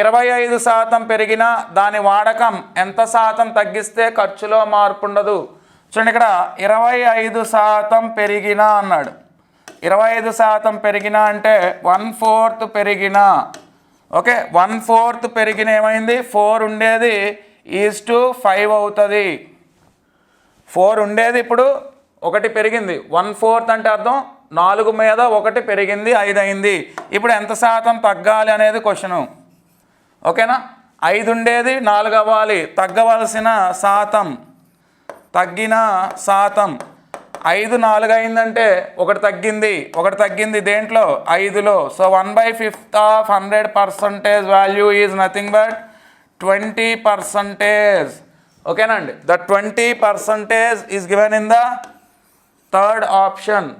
ఇరవై ఐదు శాతం పెరిగినా దాని వాడకం ఎంత శాతం తగ్గిస్తే ఖర్చులో మార్పు ఉండదు చూడండి ఇక్కడ ఇరవై ఐదు శాతం పెరిగినా అన్నాడు. ఇరవై ఐదు శాతం పెరిగినా అంటే వన్ ఫోర్త్ పెరిగినా. ఓకే వన్ ఫోర్త్ పెరిగిన ఏమైంది? ఫోర్ ఉండేది ఈజ్ టు ఫైవ్ అవుతుంది. ఫోర్ ఉండేది ఇప్పుడు ఒకటి పెరిగింది. వన్ ఫోర్త్ అంటే అర్థం నాలుగు మీద ఒకటి పెరిగింది ఐదు అయింది ఇప్పుడు ఎంత శాతం తగ్గాలి అనేది క్వశ్చను. ఓకేనా? ఐదు ఉండేది నాలుగు అవ్వాలి తగ్గవలసిన శాతం. తగ్గిన శాతం. ఐదు నాలుగు అయిందంటే ఒకటి తగ్గింది ఒకటి తగ్గింది దేంట్లో? ఐదులో. So one by fifth of hundred percentage value is nothing but twenty percentage. ఓకేనండి the twenty percentage is given in the third option.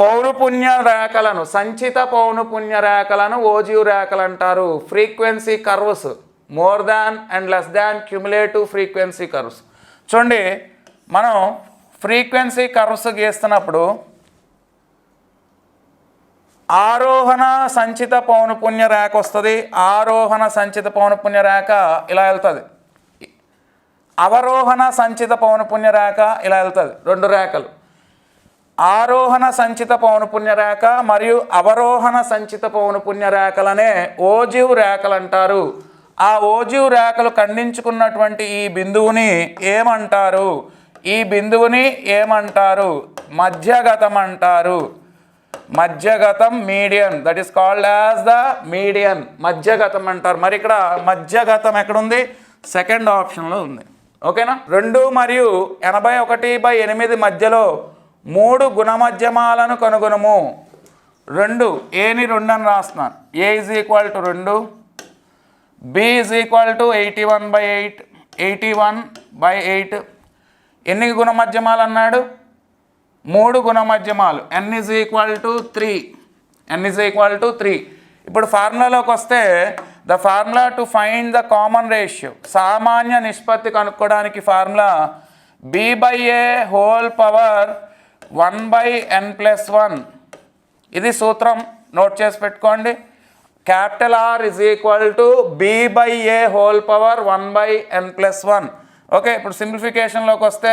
పౌనపుణ్య రేఖలను సంచిత పౌనపుణ్య రేఖలను ఓజివ్ రేఖలు అంటారు frequency curves more than and less than cumulative frequency curves. చూడండి మనం frequency curves గీస్తున్నప్పుడు ఆరోహణ సంచిత పౌనపుణ్య రేఖ వస్తుంది. ఆరోహణ సంచిత పౌనపుణ్య రేఖ ఇలా వెళ్తుంది. అవరోహణ సంచిత పౌనపుణ్య రేఖ ఇలా వెళ్తుంది. రెండు రేఖలు. ఆరోహణ సంచిత పౌనపుణ్య రేఖ మరియు అవరోహణ సంచిత పౌనపుణ్య రేఖలనే ఓజీవ్ రేఖలు అంటారు ఆ ఓజీవ్ రేఖలు ఖండించుకున్నటువంటి ఈ బిందువుని ఏమంటారు? ఈ బిందువుని ఏమంటారు? మధ్యగతం అంటారు. మధ్యగతం median that is called as the median మధ్యగతం అంటారు. మరి ఇక్కడ మధ్యగతం ఎక్కడుంది? సెకండ్ ఆప్షన్లో ఉంది. ఓకేనా? రెండు మరియు ఎనభై ఒకటి బై ఎనిమిది మధ్యలో మూడు గుణమధ్యమాలను కనుగొనము. రెండు ఏని రెండు అని రాస్తున్నాను. ఏ ఈజ్ ఈక్వల్ టు రెండు. B is equal to eighty one by eight eighty one by eight ఎన్ని గుణమధ్యమాలు అన్నాడు? మూడు గుణమధ్యమాలు. N is equal to three N is equal to three ఇప్పుడు ఫార్ములాలోకి వస్తే the formula to find the common ratio సామాన్య నిష్పత్తి కనుక్కోవడానికి formula B by A whole power one by N plus one. ఇది సూత్రం. నోట్ చేసి పెట్టుకోండి. Capital R is equal to B by A whole power one by N plus one. Okay ఇప్పుడు సింప్లిఫికేషన్లోకి వస్తే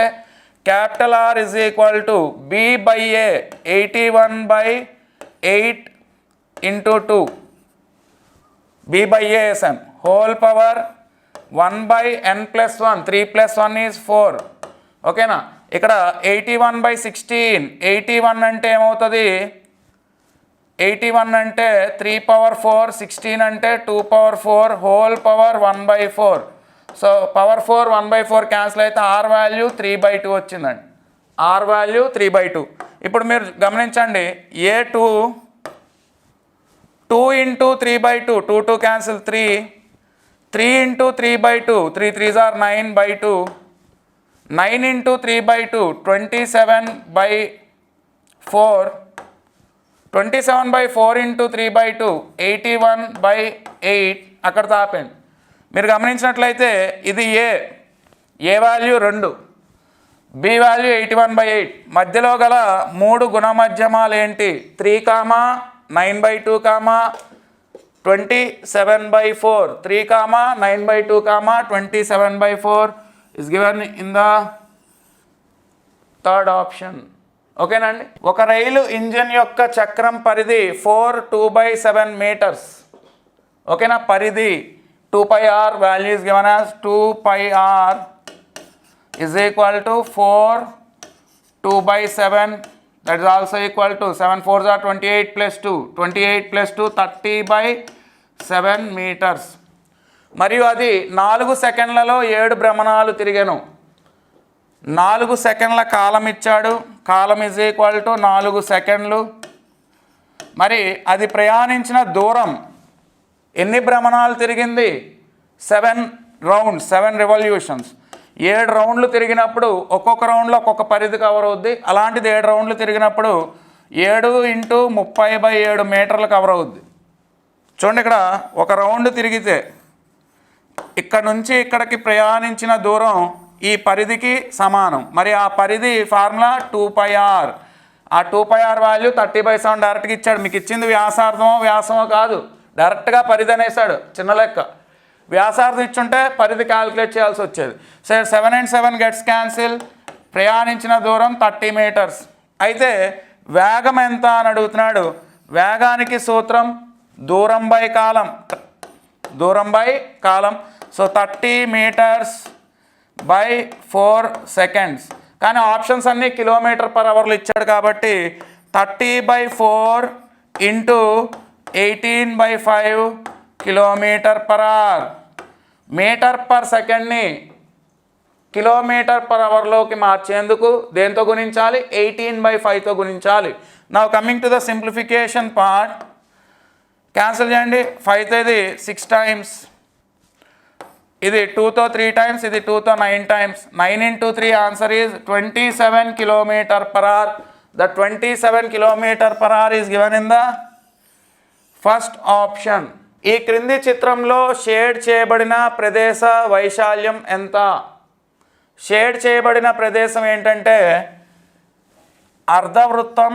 capital R is equal to B by A eighty one by eight into two. B by ASN whole power one by N plus one. Three plus one is four. ఓకేనా? ఇక్కడ eighty one by sixteen eighty one అంటే ఏమవుతుంది? Eighty one అంటే three power four sixteen అంటే two power four whole power one by four so power four one by four cancel అయితే R value three by two వచ్చిందండి. R value three by two ఇప్పుడు మీరు గమనించండి A two two into three by two two two cancel three three into three by two three threes are nine by two nine into three by two twenty seven by four twenty seven by four into three by two eighty one by eight. అక్కడ తాపండి మీరు గమనించినట్లయితే ఇది ఏ A value రెండు B value eighty one by eight. మధ్యలో గల మూడు గుణమధ్యమాలు ఏంటి? Three comma nine by two comma twenty seven by four. Three comma nine by two comma twenty seven by four. Is given in the third option ఓకేనండి ఒక రైలు engine యొక్క చక్రం పరిధి four two by seven metres ఓకేనా పరిధి two pi R value is given as two pi R is equal to four two by seven that is also equal to seven four are twenty eight plus two twenty eight plus two thirty by seven metres మరియు అది నాలుగు సెకండ్లలో ఏడు భ్రమణాలు తిరిగాను. నాలుగు సెకండ్ల కాలం ఇచ్చాడు. కాలం is equal to నాలుగు సెకండ్లు. మరి అది ప్రయాణించిన దూరం ఎన్ని భ్రమణాలు తిరిగింది? సెవెన్ రౌండ్ సెవెన్ రెవల్యూషన్స్ ఏడు రౌండ్లు తిరిగినప్పుడు ఒక్కొక్క రౌండ్లో ఒక్కొక్క పరిధి కవర్ అవుద్ది. అలాంటిది ఏడు రౌండ్లు తిరిగినప్పుడు ఏడు ఇంటూ ముప్పై బై ఏడు మీటర్లు కవర్ అవుద్ది. చూడండి ఇక్కడ ఒక రౌండ్ తిరిగితే ఇక్కడ నుంచి ఇక్కడికి ప్రయాణించిన దూరం ఈ పరిధికి సమానం. మరి ఆ పరిధి ఫార్ములా టూ పై ఆర్. ఆ two pi R value thirty by seven డైరెక్ట్గా ఇచ్చాడు. మీకు ఇచ్చింది వ్యాసార్థమో వ్యాసమో కాదు. డైరెక్ట్గా పరిధి అనేసాడు. చిన్న లెక్క. వ్యాసార్థం ఇచ్చుంటే పరిధి క్యాలిక్యులేట్ చేయాల్సి వచ్చేది. సరే seven and seven gets cancel. ప్రయాణించిన దూరం థర్టీ మీటర్స్. అయితే వేగం ఎంత అని అడుగుతున్నాడు. వేగానికి సూత్రం దూరం బై కాలం. దూరం by column. So thirty metres by four seconds. కానీ ఆప్షన్స్ అన్నీ కిలోమీటర్ పర్ అవర్లు ఇచ్చాడు కాబట్టి thirty by four into eighteen by five kilometre per hour. Metre per సెకండ్ని kilometre per అవర్లోకి మార్చేందుకు దేంతో గుణించాలి? ఎయిటీన్ బై ఫైవ్తో గుణించాలి. నా coming to the simplification part cancel చేయండి. ఫైవ్తో ఇది సిక్స్ టైమ్స్. ఇది టూతో త్రీ టైమ్స్ ఇది టూతో nine times. Nine into three answer is twenty seven kilometre per hour the twenty seven kilometre per hour is given in the first option. ఈ క్రింది చిత్రంలో షేడ్ చేయబడిన ప్రదేశ వైశాల్యం ఎంత? షేడ్ చేయబడిన ప్రదేశం ఏంటంటే అర్ధవృత్తం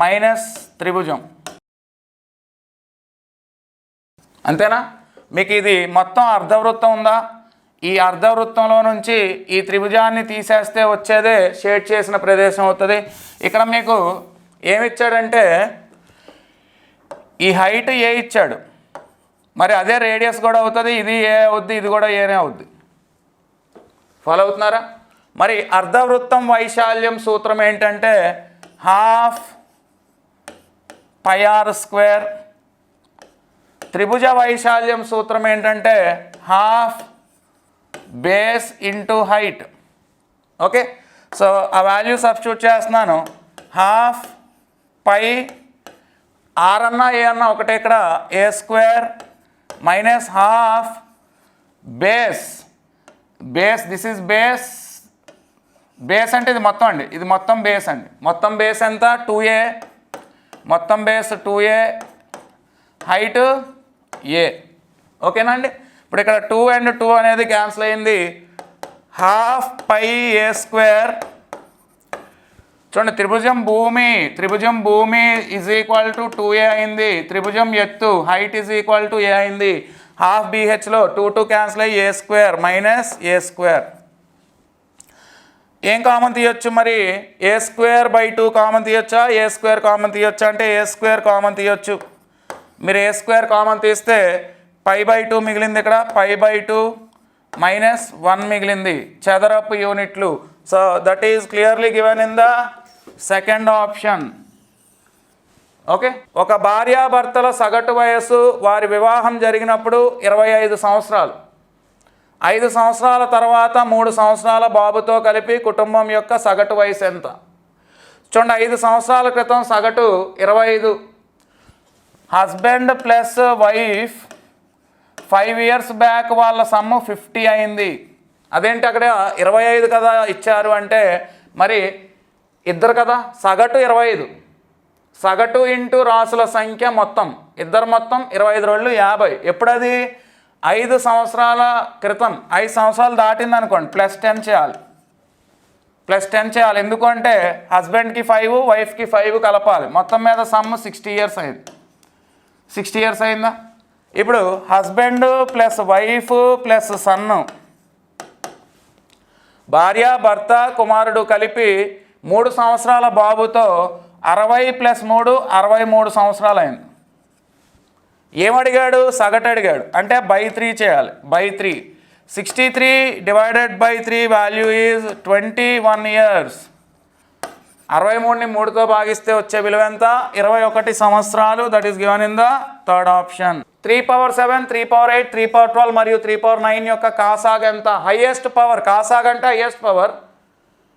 మైనస్ త్రిభుజం. అంతేనా? మీకు ఇది మొత్తం అర్ధవృత్తం ఉందా? ఈ అర్ధవృత్తంలో నుంచి ఈ త్రిభుజాన్ని తీసేస్తే వచ్చేదే షేడ్ చేసిన ప్రదేశం అవుతుంది. ఇక్కడ మీకు ఏమిచ్చాడంటే ఈ హైట్ ఏ ఇచ్చాడు. మరి అదే రేడియస్ కూడా అవుతుంది ఇది ఏ అవుద్ది ఇది కూడా ఏనే అవుద్ది. ఫాలో అవుతున్నారా? మరి అర్ధవృత్తం వైశాల్యం సూత్రం ఏంటంటే హాఫ్ పయార్ స్క్వేర్ త్రిభుజ వైశాల్యం సూత్రం ఏంటంటే half base into height okay so ఆ వాల్యూ సబ్స్టిట్యూట్ చేస్తున్నాను. హాఫ్ పై ఆర్ అన్నా ఏ అన్నా ఒకటే ఇక్కడ. A square minus half base base this is base base అంటే ఇది మొత్తం అండి. ఇది మొత్తం బేస్ అండి. మొత్తం బేస్ ఎంత? టూ ఏ మొత్తం base two A height A ఓకేనా అండి? ఇప్పుడు ఇక్కడ టూ అండ్ టూ అనేది క్యాన్సిల్ అయింది. హాఫ్ పై ఏ స్క్వేర్ చూడండి త్రిభుజం భూమి త్రిభుజం భూమి is equal to two A అయింది. త్రిభుజం ఎత్తు height is equal to A అయింది. హాఫ్ బీహెచ్లో టూ టూ క్యాన్సిల్ అయ్యి A square minus A square ఏం కామన్ తీయొచ్చు మరి? A square by two common తీయొచ్చా? A square common తీయొచ్చా అంటే ఏ స్క్వేర్ కామన్ తీయొచ్చు. మీరు ఏ స్క్వేర్ కామన్ తీస్తే పై బై టూ మిగిలింది ఇక్కడ. Pi by two minus one మిగిలింది. చదరపు యూనిట్లు. So that is clearly given in the second option okay ఒక భార్యాభర్తల సగటు వయస్సు వారి వివాహం జరిగినప్పుడు ఇరవై ఐదు సంవత్సరాలు. ఐదు సంవత్సరాల తర్వాత మూడు సంవత్సరాల బాబుతో కలిపి కుటుంబం యొక్క సగటు వయసు ఎంత? చూడండి ఐదు సంవత్సరాల క్రితం సగటు ఇరవై ఐదు. Husband plus wife five years back వాళ్ళ సమ్ము ఫిఫ్టీ అయింది. అదేంటి అక్కడ ఇరవై ఐదు కదా ఇచ్చారు అంటే మరి ఇద్దరు కదా? సగటు ఇరవై ఐదు. సగటు ఇంటూ రాసుల సంఖ్య మొత్తం. ఇద్దరు మొత్తం ఇరవై ఐదు రోజులు యాభై. ఎప్పుడది? ఐదు సంవత్సరాల క్రితం ఐదు సంవత్సరాలు దాటింది అనుకోండి ప్లస్ టెన్ చేయాలి. ప్లస్ టెన్ చేయాలి. ఎందుకంటే హస్బెండ్కి ఫైవ్ వైఫ్కి ఫైవ్ కలపాలి. మొత్తం మీద సమ్ సిక్స్టీ ఇయర్స్ అయింది. సిక్స్టీ ఇయర్స్ అయిందా? ఇప్పుడు husband plus wife plus son భార్య భర్త కుమారుడు కలిపి మూడు సంవత్సరాల బాబుతో అరవై ప్లస్ మూడు అరవై మూడు సంవత్సరాలు అయింది. ఏమడిగాడు? సగటు అడిగాడు అంటే బై త్రీ చేయాలి. By three sixty three divided by three value is twenty one years అరవై మూడుని మూడుతో భాగిస్తే వచ్చే విలువ ఎంత? ఇరవై ఒకటి సంవత్సరాలు. That is given in the third option three power seven three power eight three power twelve మరియు త్రీ పవర్ నైన్ యొక్క కాసాగ్ ఎంత? హైయెస్ట్ పవర్ కాసాగ్ అంటే హైయెస్ట్ పవర్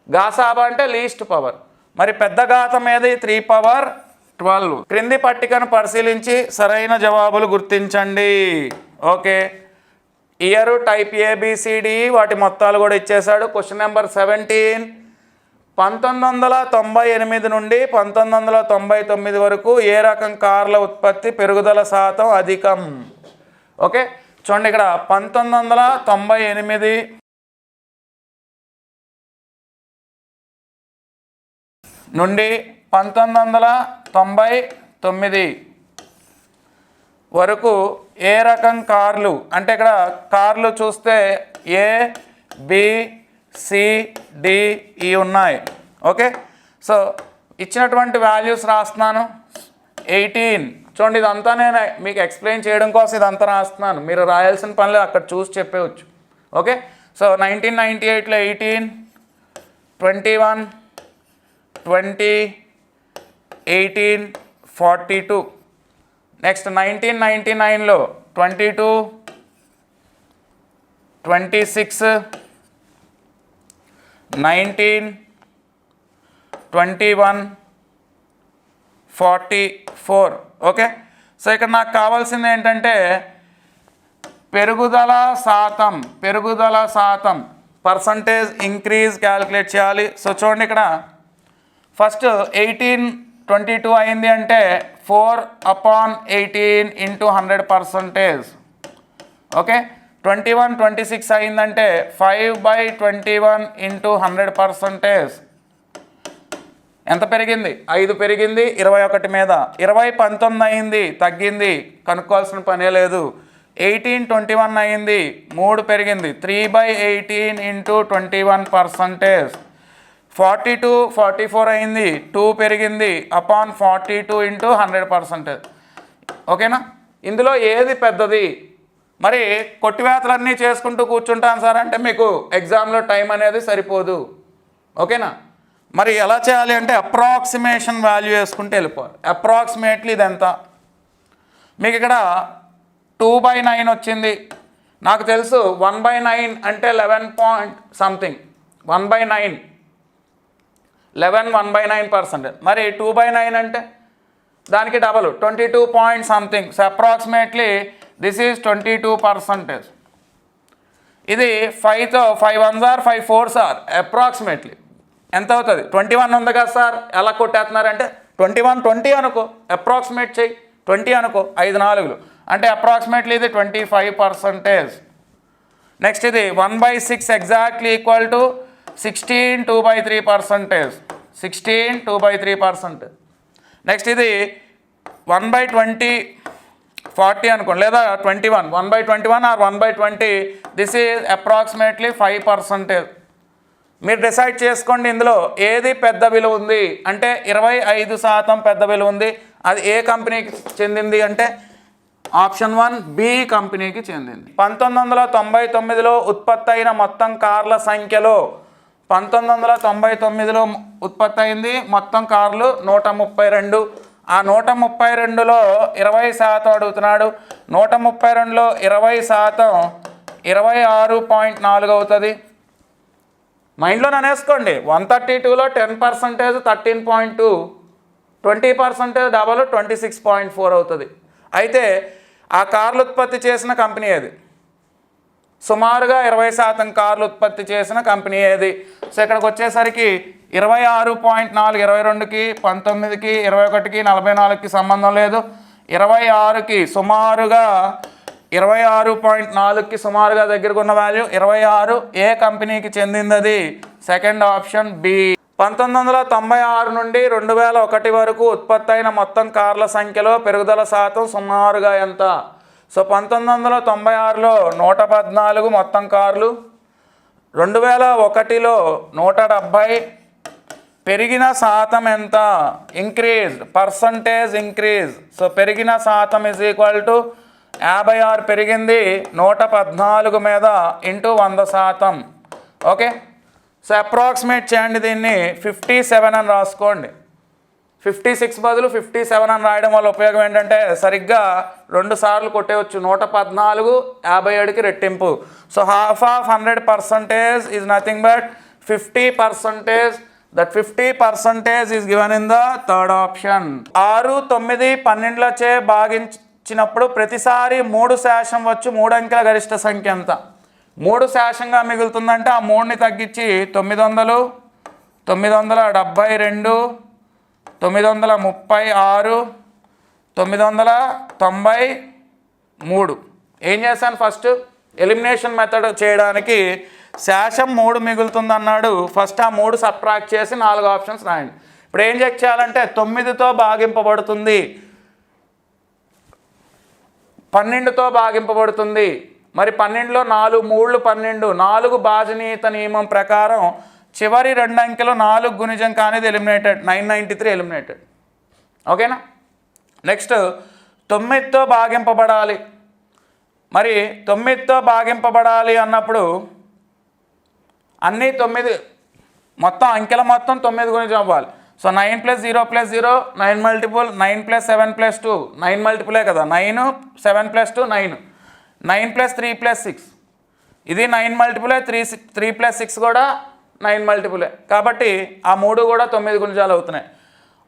గాసాబ్ అంటే లీస్ట్ పవర్ మరి పెద్ద ఘాతం ఏది? త్రీ పవర్ ట్వెల్వ్ క్రింది పట్టికను పరిశీలించి సరైన జవాబులు గుర్తించండి. ఓకే. ఇయర్ టైప్ ఏబిసిడి వాటి మొత్తాలు కూడా ఇచ్చేశాడు. Question number seventeen. పంతొమ్మిది వందల తొంభై ఎనిమిది నుండి పంతొమ్మిది వందల తొంభై తొమ్మిది వరకు ఏ రకం కార్ల ఉత్పత్తి పెరుగుదల శాతం అధికం? ఓకే. చూడండి ఇక్కడ పంతొమ్మిది వందల తొంభై ఎనిమిది. నుండి పంతొమ్మిది వందల తొంభై తొమ్మిది వరకు ఏ రకం కార్లు? అంటే ఇక్కడ కార్లు చూస్తే ఏ బి ఉన్నాయి. ఓకే? సో ఇచ్చినటువంటి వాల్యూస్ రాస్తున్నాను. ఎయిటీన్. చూడండి ఇదంతా నేను మీకు ఎక్స్ప్లెయిన్ చేయడం కోసం ఇదంతా రాస్తున్నాను. మీరు రాయాల్సిన పనులు అక్కడ చూసి చెప్పేవచ్చు. ఓకే? సో నైన్టీన్ నైంటీ ఎయిట్లో eighteen twenty one twenty eighteen forty two next nineteen ninety నైన్లో twenty two twenty six nineteen twenty one forty four okay so ఇక్కడ నాకు కావాల్సింది ఏంటంటే పెరుగుదల శాతం పెరుగుదల శాతం పర్సంటేజ్ ఇంక్రీజ్ క్యాలిక్యులేట్ చేయాలి. సో చూడండి ఇక్కడ. ఫస్ట్ ఎయిటీన్ ట్వంటీ టూ అయింది అంటే four upon eighteen into hundred percentage. Okay? Twenty one twenty six అయిందంటే five by twenty one into hundred percentage. ఎంత పెరిగింది? ఐదు పెరిగింది ఇరవై ఒకటి మీద. ఇరవై పంతొమ్మిది అయింది తగ్గింది కనుక్కోవాల్సిన పనే లేదు. ఎయిటీన్ ట్వంటీ వన్ అయింది మూడు పెరిగింది. Three by eighteen into twenty one percentage. Forty two forty four అయింది టూ పెరిగింది upon forty two into hundred percent. ఓకేనా? ఇందులో ఏది పెద్దది? మరి కొట్టివేతలన్నీ చేసుకుంటూ కూర్చుంటాను సార్ అంటే మీకు ఎగ్జామ్లో టైం అనేది సరిపోదు. ఓకేనా? మరి ఎలా చేయాలి అంటే అప్రాక్సిమేషన్ వాల్యూ వేసుకుంటే వెళ్ళిపోవాలి. అప్రాక్సిమేట్లీ ఇది ఎంత మీకు ఇక్కడ టూ బై నైన్ వచ్చింది. నాకు తెలుసు వన్ బై నైన్ అంటే eleven point something. One by nine. Eleven one by nine percent. మరి టూ బై నైన్ అంటే? దానికి double twenty two point something. So approximately this is twenty two percentage. ఇది ఫైవ్తో five one sir five four sir approximately ఎంత అవుతుంది? Twenty one ఉంది కదా sir ఎలా కొట్టేస్తున్నారంటే? ట్వంటీ వన్ ట్వంటీ అనుకో. అప్రాక్సిమేట్ చేయి. ట్వంటీ అనుకో. ఐదు నాలుగులు. అంటే అప్రాక్సిమేట్లీ ఇది ట్వంటీ ఫైవ్ పర్సంటేజ్ నెక్స్ట్ ఇది one by six exactly equal to sixteen two by three percentage sixteen two by three percent next ఇది వన్ బై ట్వంటీ ఫార్టీ అనుకోండి లేదా twenty one one by twenty one or one by twenty this is approximately five percentage మీరు decide చేసుకోండి ఇందులో ఏది పెద్ద విలువ ఉంది అంటే ఇరవై ఐదు శాతం పెద్ద విలువ ఉంది. అది ఏ కంపెనీకి చెందింది అంటే ఆప్షన్ వన్ బి కంపెనీకి చెందింది. పంతొమ్మిది వందల తొంభై తొమ్మిదిలో ఉత్పత్తి అయిన మొత్తం కార్ల సంఖ్యలో పంతొమ్మిది వందల తొంభై తొమ్మిదిలో ఉత్పత్తి అయింది మొత్తం కార్లు నూట ముప్పై రెండు. ఆ నూట ముప్పై రెండులో ఇరవై శాతం అడుగుతున్నాడు. నూట ముప్పై రెండులో ఇరవై శాతం ఇరవై ఆరు పాయింట్ నాలుగు అవుతుంది. మైండ్లో ననేసుకోండి వన్ థర్టీ టూలో ten percentage thirteen point two. Twenty percentage double twenty six point four అవుతుంది. అయితే ఆ కార్లు ఉత్పత్తి చేసిన కంపెనీ అది సుమారుగా ఇరవై శాతం కార్లు ఉత్పత్తి చేసిన కంపెనీ ఏది? సో ఇక్కడికి వచ్చేసరికి ఇరవై ఆరు పాయింట్ నాలుగు ఇరవై రెండుకి పంతొమ్మిదికి ఇరవై ఒకటికి నలభై నాలుగుకి సంబంధం లేదు. ఇరవై ఆరుకి సుమారుగా ఇరవై ఆరు పాయింట్ నాలుగుకి సుమారుగా దగ్గరకు ఉన్న వాల్యూ ఇరవై ఆరు ఏ కంపెనీకి చెందింది సెకండ్ ఆప్షన్ బి పంతొమ్మిది వందల తొంభై ఆరు నుండి రెండు వేల ఒకటి వరకు ఉత్పత్తి అయిన మొత్తం కార్ల సంఖ్యలో పెరుగుదల శాతం సుమారుగా ఎంత? సో పంతొమ్మిది వందల తొంభై ఆరులో నూట పద్నాలుగు మొత్తం కార్లు రెండు వేల ఒకటిలో నూట డెబ్భై పెరిగిన శాతం ఎంత? ఇంక్రీజ్ పర్సంటేజ్ ఇంక్రీజ్ సో పెరిగిన శాతం ఇస్ ఈక్వల్ టు యాభై ఆరు పెరిగింది నూట పద్నాలుగు మీద ఇంటూ వంద శాతం. ఓకే సో అప్రాక్సిమేట్ చేయండి దీన్ని ఫిఫ్టీ సెవెన్ అని రాసుకోండి. ఫిఫ్టీ సిక్స్ బదులు ఫిఫ్టీ సెవెన్ అని రాయడం వల్ల ఉపయోగం ఏంటంటే సరిగ్గా రెండు సార్లు కొట్టేయచ్చు. నూట పద్నాలుగు యాభై ఏడుకి రెట్టింపు. So half of hundred percentage is nothing but fifty percentage. That fifty percentage is given in the third option ఆరు తొమ్మిది పన్నెండులచే భాగించినప్పుడు ప్రతిసారి మూడు శాతం వచ్చి మూడు అంకెల గరిష్ట సంఖ్య ఎంత? మూడు శాతంగా మిగులుతుందంటే ఆ మూడుని తగ్గించి తొమ్మిది వందలు తొమ్మిది వందల డెబ్భై రెండు తొమ్మిది వందల ముప్పై ఆరు తొమ్మిది వందల తొంభై మూడు ఏం చేశాను ఫస్ట్? ఎలిమినేషన్ మెథడ్ చేయడానికి శాసం మూడు మిగులుతుంది అన్నాడు ఫస్ట్ ఆ మూడు సబ్ట్రాక్ట్ చేసి నాలుగు ఆప్షన్స్ రాయండి. ఇప్పుడు ఏం చెక్ చేయాలంటే తొమ్మిదితో భాగింపబడుతుంది. పన్నెండుతో భాగింపబడుతుంది. మరి పన్నెండులో నాలుగు మూళ్ళు పన్నెండు. నాలుగు భాజనీయత నియమం ప్రకారం చివరి రెండు అంకెలు నాలుగు గుణిజం కానిది eliminated nine ninety three eliminated ఓకేనా నెక్స్ట్ తొమ్మిదితో భాగింపబడాలి. మరి తొమ్మిదితో భాగింపబడాలి అన్నప్పుడు అన్నీ తొమ్మిది మొత్తం అంకెల మొత్తం తొమ్మిది గురించి అవ్వాలి. So nine plus zero plus zero nine multiple nine plus seven plus two nine మల్టిపులే కదా? Nine seven plus two nine nine plus three plus six ఇది nine మల్టిపులే three six three plus six కూడా నైన్ మల్టిపులే. కాబట్టి ఆ మూడు కూడా తొమ్మిది గుణిజాలు అవుతున్నాయి.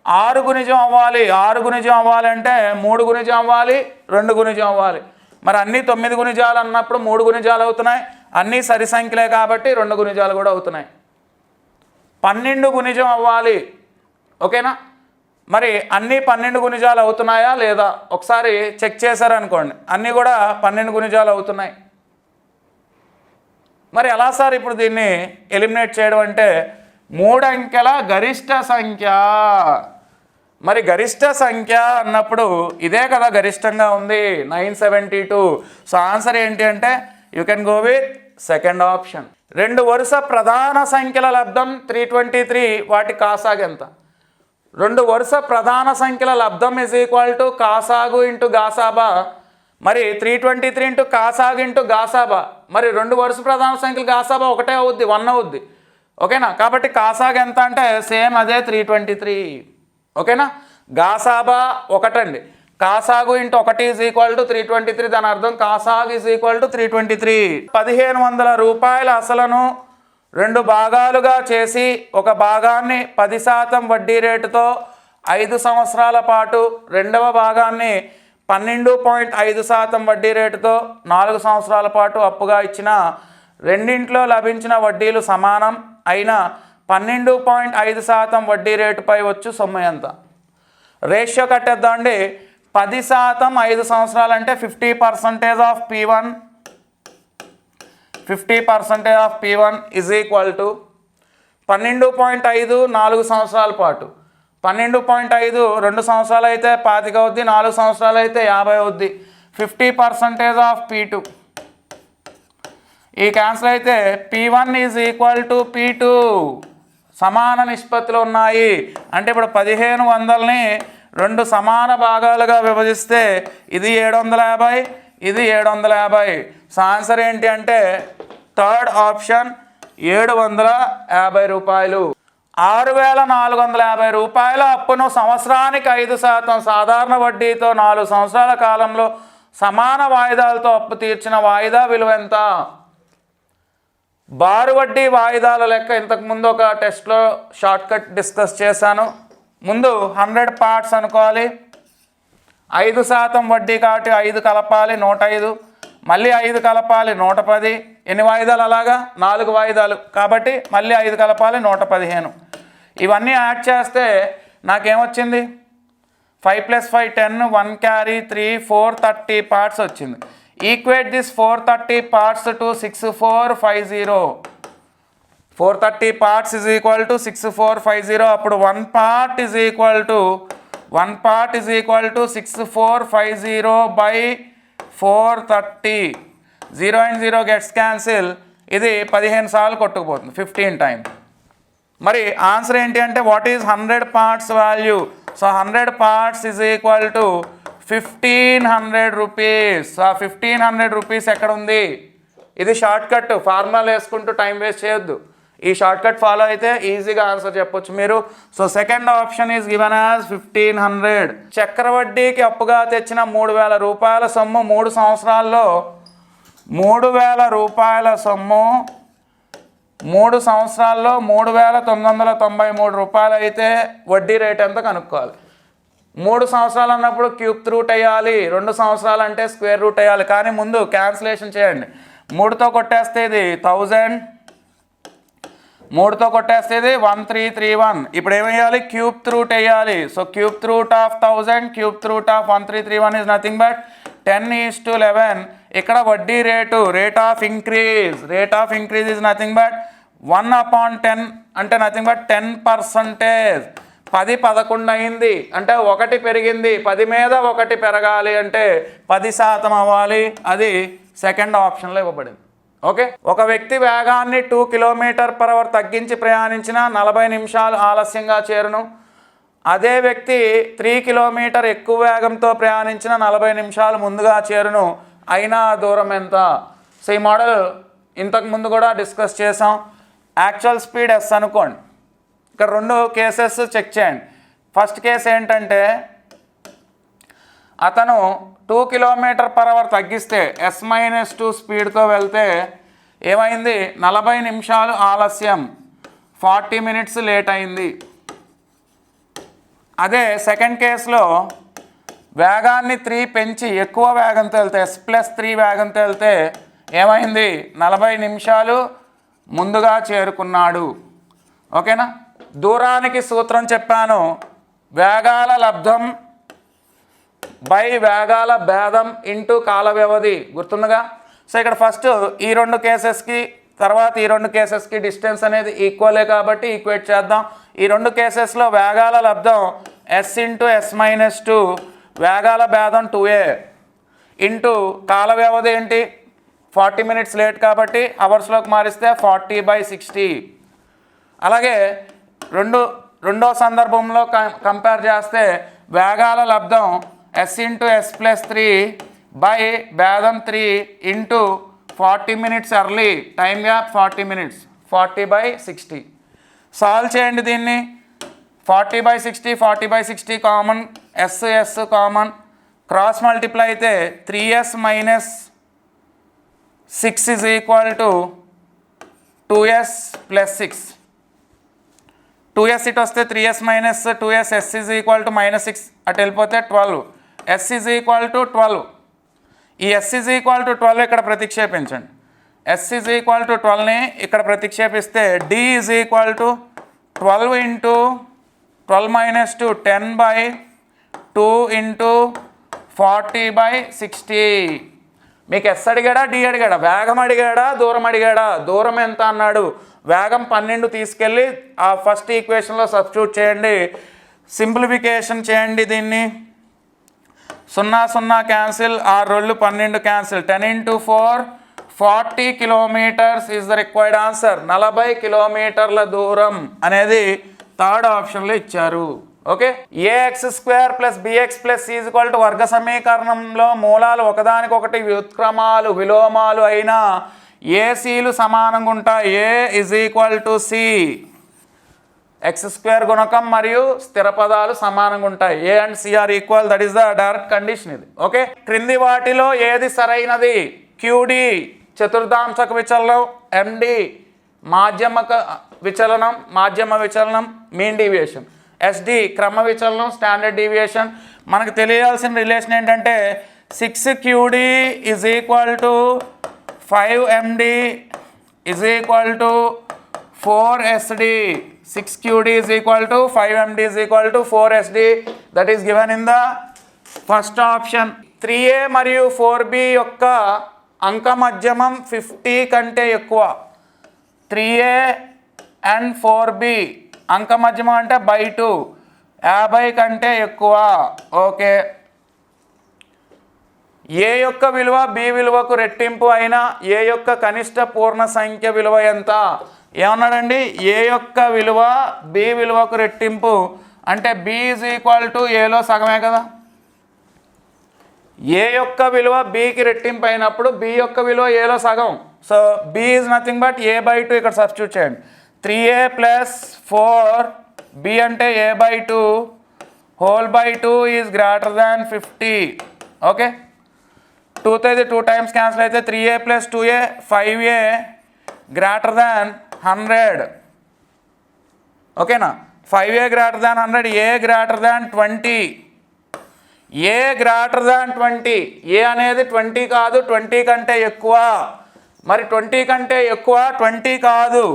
ఆరు గుణిజం అవ్వాలి ఆరు గుణిజం అవ్వాలి అంటే మూడు గుణిజం అవ్వాలి రెండు గుణిజం అవ్వాలి. మరి అన్నీ తొమ్మిది గుణిజాలు అన్నప్పుడు మూడు గుణిజాలు అవుతున్నాయి. అన్నీ సరి సంఖ్యలే కాబట్టి రెండు గుణిజాలు కూడా అవుతున్నాయి. పన్నెండు గుణిజం అవ్వాలి. ఓకేనా? మరి అన్నీ పన్నెండు గుణిజాలు అవుతున్నాయా లేదా? ఒకసారి చెక్ చేశారనుకోండి. అన్నీ కూడా పన్నెండు గుణిజాలు అవుతున్నాయి. మరి ఎలా సార్ ఇప్పుడు దీన్ని ఎలిమినేట్ చేయడం అంటే మూడు అంకెల గరిష్ట సంఖ్య? మరి గరిష్ట సంఖ్య అన్నప్పుడు ఇదే కదా గరిష్టంగా ఉంది nine seventy two. So answer ఏంటి అంటే you can go with second option. రెండు వరుస ప్రధాన సంఖ్యల లబ్ధం త్రీ ట్వంటీ త్రీ వాటి కాసాగెంత రెండు వరుస ప్రధాన సంఖ్యల లబ్ధం ఈజ్ ఈక్వల్ టు కాసాగు ఇంటూ గాసాబా మరి త్రీ ట్వంటీ త్రీ ఇంటూ కాసాగ్ ఇంటూ గాసాబా. మరి రెండు వరుస ప్రధాన సంఖ్యలు గాసాబా ఒకటే అవుద్ది వన్ అవుద్ది. ఓకేనా? కాబట్టి కాసాగ్ ఎంత అంటే సేమ్ అదే త్రీ ట్వంటీ త్రీ ఓకేనా? గాసాబా ఒకటండి. కాసాగు ఇంటూ ఒకటి is equal to three twenty three దాని అర్థం కాసాగ్ is equal to three twenty three పదిహేను వందల రూపాయల అసలను రెండు భాగాలుగా చేసి ఒక భాగాన్ని పది శాతం వడ్డీ రేటుతో ఐదు సంవత్సరాల పాటు రెండవ భాగాన్ని పన్నెండు పాయింట్ ఐదు శాతం వడ్డీ రేటుతో నాలుగు సంవత్సరాల పాటు అప్పుగా ఇచ్చిన రెండింట్లో లభించిన వడ్డీలు సమానం అయిన పన్నెండు పాయింట్ ఐదు శాతం వడ్డీ రేటుపై వచ్చు సొమ్ము ఎంత? రేషియో కట్టేద్దామండి. పది శాతం ఐదు సంవత్సరాలు అంటే fifty percentage of P one. Fifty percentage of P one is equal to పన్నెండు పాయింట్ ఐదు నాలుగు సంవత్సరాల పాటు. పన్నెండు పాయింట్ ఐదు రెండు సంవత్సరాలు అయితే పాతిక అవుద్ది నాలుగు సంవత్సరాలు అయితే యాభై అవుద్ది fifty percentage of P two. ఈ క్యాన్సర్ అయితే P one is equal to P two. సమాన నిష్పత్తులు ఉన్నాయి. అంటే ఇప్పుడు పదిహేను వందలని రెండు సమాన భాగాలుగా విభజిస్తే ఇది ఏడు వందల యాభై ఇది ఏడు వందల యాభై. సో ఆన్సర్ ఏంటి అంటే థర్డ్ ఆప్షన్ ఏడు వందల యాభై రూపాయలు. ఆరు వేల నాలుగు వందల యాభై రూపాయల అప్పును సంవత్సరానికి ఐదు శాతం సాధారణ వడ్డీతో నాలుగు సంవత్సరాల కాలంలో సమాన వాయిదాలతో అప్పు తీర్చిన వాయిదా విలువ ఎంత బారు వడ్డీ వాయిదాల లెక్క ఇంతకు ముందు ఒక టెస్ట్లో షార్ట్కట్ డిస్కస్ చేశాను. ముందు హండ్రెడ్ పార్ట్స్ అనుకోవాలి. ఐదు శాతం వడ్డీ కాబట్టి ఐదు కలపాలి నూట ఐదు. మళ్ళీ ఐదు కలపాలి నూట పది. ఎన్ని వాయిదాలు అలాగా? నాలుగు వాయిదాలు. కాబట్టి మళ్ళీ ఐదు కలపాలి నూట పదిహేను. ఇవన్నీ యాడ్ చేస్తే నాకేమొచ్చింది? Five plus five ten one carry three four thirty parts వచ్చింది. Equate this four thirty parts to six four five zero. Four thirty parts is equal to six four five zero. అప్పుడు one part is equal to one part is equal to six four five zero by four thirty. Zero and zero gets cancel. ఇది పదిహేను సార్లు కొట్టుకుపోతుంది. Fifteen time మరి answer ఏంటి అంటే what is hundred parts value so hundred parts is equal to fifteen hundred rupees ఆ fifteen hundred rupees ఎక్కడ ఉంది ఇది షార్ట్ కట్ ఫార్ములా వేసుకుంటూ టైం వేస్ట్ చేయొద్దు. ఈ షార్ట్ కట్ ఫాలో అయితే ఈజీగా ఆన్సర్ చెప్పొచ్చు మీరు. So second option is given as fifteen hundred చక్రవడ్డీకి అప్పుగా తెచ్చిన మూడు వేల రూపాయల సొమ్ము మూడు సంవత్సరాల్లో మూడు వేల రూపాయల సొమ్ము. మూడు సంవత్సరాల్లో మూడు వేల తొమ్మిది వందల తొంభై మూడు రూపాయలు అయితే వడ్డీ రేట్ ఎంత కనుక్కోవాలి? మూడు సంవత్సరాలు అన్నప్పుడు క్యూబ్ రూట్ వేయాలి. రెండు సంవత్సరాలు అంటే స్క్వేర్ రూట్ వేయాలి. కానీ ముందు క్యాన్సిలేషన్ చేయండి. మూడుతో కొట్టేస్తే ఇది థౌజండ్. మూడుతో కొట్టేస్తే ఇది వన్ త్రీ త్రీ వన్. ఇప్పుడు ఏమేయాలి క్యూబ్ త్రూట్ వేయాలి. So cube root of thousand cube root of one three three one is nothing but ten is to eleven. ఇక్కడ వడ్డీ rate? Rate of increase rate of increase is nothing but one upon ten అంటే nothing but ten percentage పది పదకొండు అయింది అంటే ఒకటి పెరిగింది. పది మీద ఒకటి పెరగాలి అంటే పది శాతం అవ్వాలి. అది సెకండ్ ఆప్షన్లో ఇవ్వబడింది. ఓకే ఒక వ్యక్తి వేగాన్ని టూ కిలోమీటర్ పర్ అవర్ తగ్గించి ప్రయాణించిన నలభై నిమిషాలు ఆలస్యంగా చేరును. అదే వ్యక్తి త్రీ కిలోమీటర్ ఎక్కువ వేగంతో ప్రయాణించిన నలభై నిమిషాలు ముందుగా చేరును. అయినా దూరం ఎంత? సో ఈ మోడల్ ఇంతకు ముందు కూడా డిస్కస్ చేసాం యాక్చువల్ స్పీడ్ ఎస్ అనుకోండి. ఇక్కడ రెండు కేసెస్ చెక్ చేయండి. ఫస్ట్ కేసు ఏంటంటే అతను టూ కిలోమీటర్ పర్ అవర్ తగ్గిస్తే ఎస్ మైనస్ టూ స్పీడ్తో వెళ్తే ఏమైంది? నలభై నిమిషాలు ఆలస్యం. ఫార్టీ మినిట్స్ లేట్ అయింది. అదే సెకండ్ కేసులో వేగాన్ని త్రీ పెంచి ఎక్కువ వేగంతో వెళ్తే ఎస్ ప్లస్ త్రీ వేగంతో వెళ్తే ఏమైంది? నలభై నిమిషాలు ముందుగా చేరుకున్నాడు. ఓకేనా? దూరానికి సూత్రం చెప్పాను. వేగాల లబ్ధం బై వేగాల భేదం ఇంటూ కాల వ్యవధి. గుర్తుందిగా? సో ఇక్కడ ఫస్ట్ ఈ రెండు కేసెస్కి తర్వాత ఈ రెండు కేసెస్కి డిస్టెన్స్ అనేది ఈక్వలే కాబట్టి ఈక్వేట్ చేద్దాం. ఈ రెండు కేసెస్లో వేగాల లబ్ధం S into S minus two వేగాల భేదం టూ ఏ ఇంటూ కాల వ్యవధి ఏంటి? ఫార్టీ మినిట్స్ లేట్ కాబట్టి అవర్స్లోకి మారిస్తే ఫార్టీ బై సిక్స్టీ అలాగే రెండు రెండో సందర్భంలో కం- కంపేర్ చేస్తే వేగాల లబ్ధం S into S plus three by భేదం three into forty minutes early time gap forty minutes forty by sixty solve చేయండి దీన్ని. Forty by sixty forty by sixty common S S common cross multiply అయితే three S minus six is equal to two S plus six two S ఇటు వస్తే three S minus two S S is equal to minus six అటు వెళ్ళిపోతే twelve S is equal to twelve ఈ S is equal to twelve ఇక్కడ ప్రతిక్షేపించండి. S is equal to ట్వెల్వ్ని ఇక్కడ ప్రతిక్షేపిస్తే D is equal to twelve into twelve minus two ten by two into forty by sixty. మీకు S అడిగాడా D అడిగాడా? వేగం అడిగాడా దూరం అడిగాడా? దూరం ఎంత అన్నాడు? వేగం పన్నెండు తీసుకెళ్ళి ఆ ఫస్ట్ ఈక్వేషన్లో సబ్స్టిట్యూట్ చేయండి. సింప్లిఫికేషన్ చేయండి దీన్ని. సున్నా సున్నా క్యాన్సిల్ ఆరు రెండు పన్నెండు cancel. Ten into four forty kilometers is the required answer. నలభై కిలోమీటర్ల దూరం అనేది థర్డ్ ఆప్షన్లో ఇచ్చారు. Okay? AX square plus BX plus is equal to వర్గ సమీకరణంలో మూలాలు ఒకదానికొకటి వ్యుత్క్రమాలు విలోమాలు అయినా ఏసీలు సమానంగా ఉంటాయి. A is equal to C X square గుణకం మరియు స్థిర పదాలు సమానంగా ఉంటాయి. A and C are equal that is the direct condition ఇది. ఓకే? క్రింది వాటిలో ఏది సరైనది? క్యూడి చతుర్థాంశక విచలనం ఎండి మాధ్యమక విచలనం మాధ్యమ విచలనం మీన్ డీవియేషన్ ఎస్డి క్రమ విచలనం స్టాండర్డ్ డీవియేషన్ మనకు తెలియాల్సిన రిలేషన్ ఏంటంటే six QD is equal to five MD is equal to four SD six QD is equal to five MD is equal to four SD that is given in the first option three A మరియు four B యొక్క అంక మధ్యమం fifty కంటే ఎక్కువ. Three A and four B అంక మధ్యమం అంటే by two. యాభై కంటే ఎక్కువ. ఓకే. ఏ యొక్క విలువ బి విలువకు రెట్టింపు అయినా ఏ యొక్క కనిష్ట పూర్ణ సంఖ్య విలువ ఎంత? ఏమన్నాడండి? ఏ యొక్క విలువ బి విలువకు రెట్టింపు? అంటే బి ఈజ్ ఈక్వల్ టు ఏలో సగమే కదా. ఏ యొక్క విలువ బికి రెట్టింపు అయినప్పుడు బి యొక్క విలువ ఏలో సగం. So B is nothing but A by two ఇక్కడ సబ్స్టిట్యూట్ చేయండి. Three A plus four B అంటే A by two whole by two is greater than fifty okay టూతో అయితే టూ టైమ్స్ క్యాన్సిల్ అయితే three A plus two A five A greater than hundred ఓకేనా five A greater than hundred A greater than twenty A greater than twenty A అనేది twenty కాదు twenty కంటే ఎక్కువ. మరి twenty కంటే ఎక్కువ ట్వంటీ కాదు.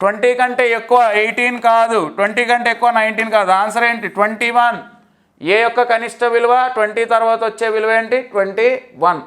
ట్వంటీ కంటే ఎక్కువ ఎయిటీన్ కాదు ట్వంటీ కంటే ఎక్కువ నైన్టీన్ కాదు. ఆన్సర్ ఏంటి? Twenty one. ఏ యొక్క కనిష్ట విలువ? ట్వంటీ తర్వాత వచ్చే విలువ ఏంటి? Twenty one.